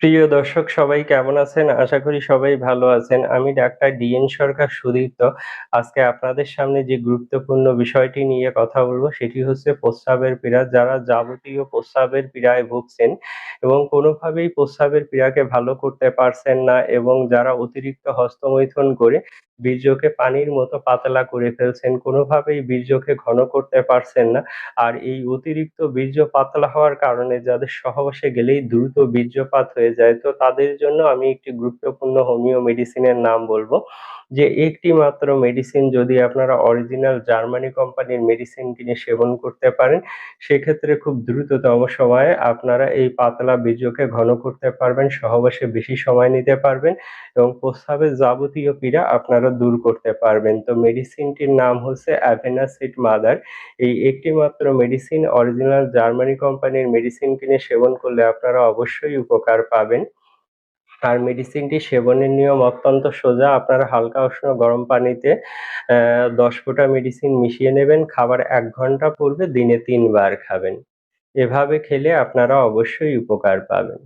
প্রিয় দর্শক, সবাই কেমন আছেন? আশা করি সবাই ভালো আছেন। আমি ডাক্তার ডিএন সরকার সুদীপ্ত। আজকে আপনাদের সামনে যে গুরুত্বপূর্ণ বিষয়টি নিয়ে কথা বলব, সেটি হচ্ছে প্রস্রাবের পীড়া। যারা যাবতীয় প্রস্রাবের পীড়ায় ভুগছেন এবং কোনোভাবেই প্রস্রাবের পীড়াকে ভালো করতে পারছেন না এবং যারা অতিরিক্ত হস্তমৈথুন করে বীর্যকে পানির মতো পাতলা করে ফেলছেন, কোনোভাবেই বীর্যকে ঘন করতে পারছেন না। আর এই অতিরিক্ত বীর্য পাতলা হওয়ার কারণে যাদের সহবাসে গেলেই দ্রুত বীর্যপাত হয়ে যায়, তো তাদের জন্য আমি একটি গুরুত্বপূর্ণ হোমিও মেডিসিনের নাম বলব। যে একটি মাত্র মেডিসিন যদি আপনারা অরিজিনাল জার্মানি কোম্পানির মেডিসিন কিনে সেবন করতে পারেন, সেক্ষেত্রে খুব দ্রুততম সময়ে আপনারা এই পাতলা বীর্যকে ঘন করতে পারবেন, সহবাসে বেশি সময় নিতে পারবেন এবং প্রস্রাবের যাবতীয় পীড়া আপনারা দূর করতে পারবেন। তো মেডিসিনটির নাম হচ্ছে অ্যাভেনাসিড মাদার। এই একটি মাত্র মেডিসিন অরিজিনাল জার্মানি কোম্পানির মেডিসিন কিনে সেবন করলে আপনারা অবশ্যই উপকার পাবেন। আর মেডিসিনটি সেবনের নিয়ম অত্যন্ত সোজা। আপনারা হালকা উষ্ণ গরম পানিতে দশ ১০ ফোঁটা মেডিসিন মিশিয়ে নেবেন। খাবার এক ঘণ্টা পূর্বে দিনে তিনবার খাবেন। এভাবে খেলে আপনারা অবশ্যই উপকার পাবেন।